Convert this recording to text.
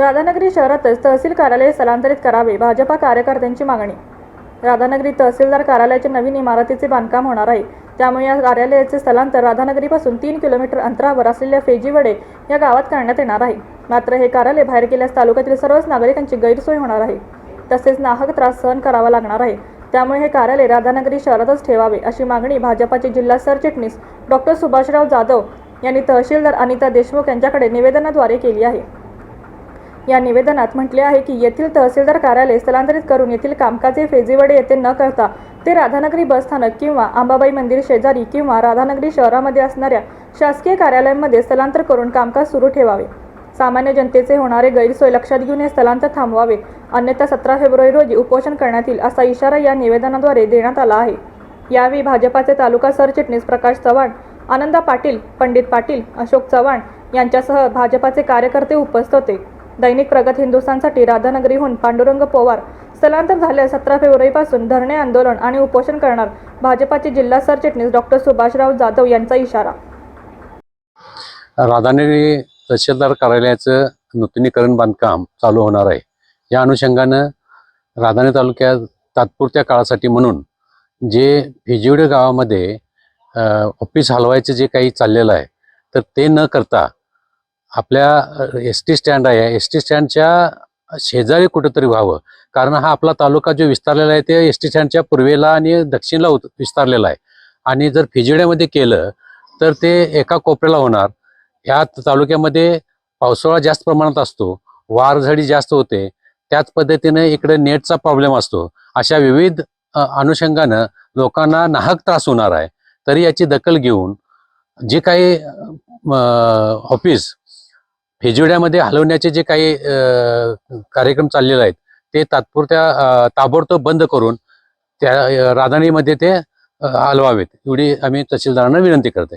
राधानगरी शहरातच तहसील कार्यालय स्थलांतरित करावे भाजपा कार्यकर्त्यांची मागणी. राधानगरी तहसीलदार कार्यालयाच्या नवीन इमारतीचे बांधकाम होणार आहे. त्यामुळे या कार्यालयाचे स्थलांतर राधानगरीपासून तीन किलोमीटर अंतरावर असलेल्या फेजीवडे या गावात करण्यात येणार आहे. मात्र हे कार्यालय बाहेर गेल्यास तालुक्यातील सर्वच नागरिकांची गैरसोय होणार आहे. तसेच नाहक त्रास सहन करावा लागणार आहे. त्यामुळे हे कार्यालय राधानगरी शहरातच ठेवावे अशी मागणी भाजपाचे जिल्हा सरचिटणीस डॉक्टर सुभाषराव जाधव यांनी तहसीलदार अनिता देशमुख यांच्याकडे निवेदनाद्वारे केली आहे. या निवेदनात म्हटले आहे की येथील तहसीलदार कार्यालय स्थलांतरित करून येथील कामकाजे फेजीवडे येथे न करता ते राधानगरी बसस्थानक किंवा अंबाबाई मंदिर शेजारी किंवा राधानगरी शहरामध्ये असणाऱ्या शासकीय कार्यालयांमध्ये स्थलांतर करून कामकाज सुरू ठेवावे. सामान्य जनतेचे होणारे गैरसोय लक्षात घेऊन हे स्थलांतर थांबवावे. अन्यथा सतरा फेब्रुवारी रोजी उपोषण करण्यात येईल असा इशारा या निवेदनाद्वारे देण्यात आला आहे. यावेळी भाजपाचे तालुका सरचिटणीस प्रकाश चव्हाण आनंदा पाटील पंडित पाटील अशोक चव्हाण यांच्यासह भाजपाचे कार्यकर्ते उपस्थित होते. दैनिक प्रगत हिंदुस्थानसाठी राधानगरीहून पांडुरंग पवार स्थलांतर झाल्यास सतरा फेब्रुवारीपासून धरणे आंदोलन आणि उपोषण करणार भाजपाचे जिल्हा सरचिटणीस डॉक्टर सुभाषराव जाधव यांचा इशारा. राधानगरी तहसीलदार कार्यालयाचं नूतनीकरण बांधकाम चालू होणार आहे. या अनुषंगानं राधानगरी तालुक्यात तात्पुरत्या काळासाठी म्हणून जे भिजिवडे गावामध्ये ऑफिस हलवायचं जे काही चाललेलं आहे तर ते न करता आपल्या एस टी स्टँड आहे. एस टी स्टँडच्या शेजारी कुठंतरी व्हावं. कारण हा आपला तालुका जो विस्तारलेला आहे ते एस टी स्टँडच्या पूर्वेला आणि दक्षिणला उत- विस्तारलेला आहे. आणि जर फिजिड्यामध्ये केलं तर ते एका कोपऱ्याला होणार. ह्या तालुक्यामध्ये पावसाळा जास्त प्रमाणात असतो वारझडी जास्त होते. त्याच पद्धतीने इकडे नेटचा प्रॉब्लेम असतो. अशा विविध अनुषंगानं लोकांना नाहक त्रास होणार आहे. तरी याची दखल घेऊन जे काही ऑफिस फेजिड्यामध्ये हलवण्याचे जे काही कार्यक्रम चाललेले आहेत ते तात्पुरत्या ताबडतोब बंद करून त्या राजधानीमध्ये ते हलवावेत. एवढी आम्ही तहसीलदारांना विनंती करते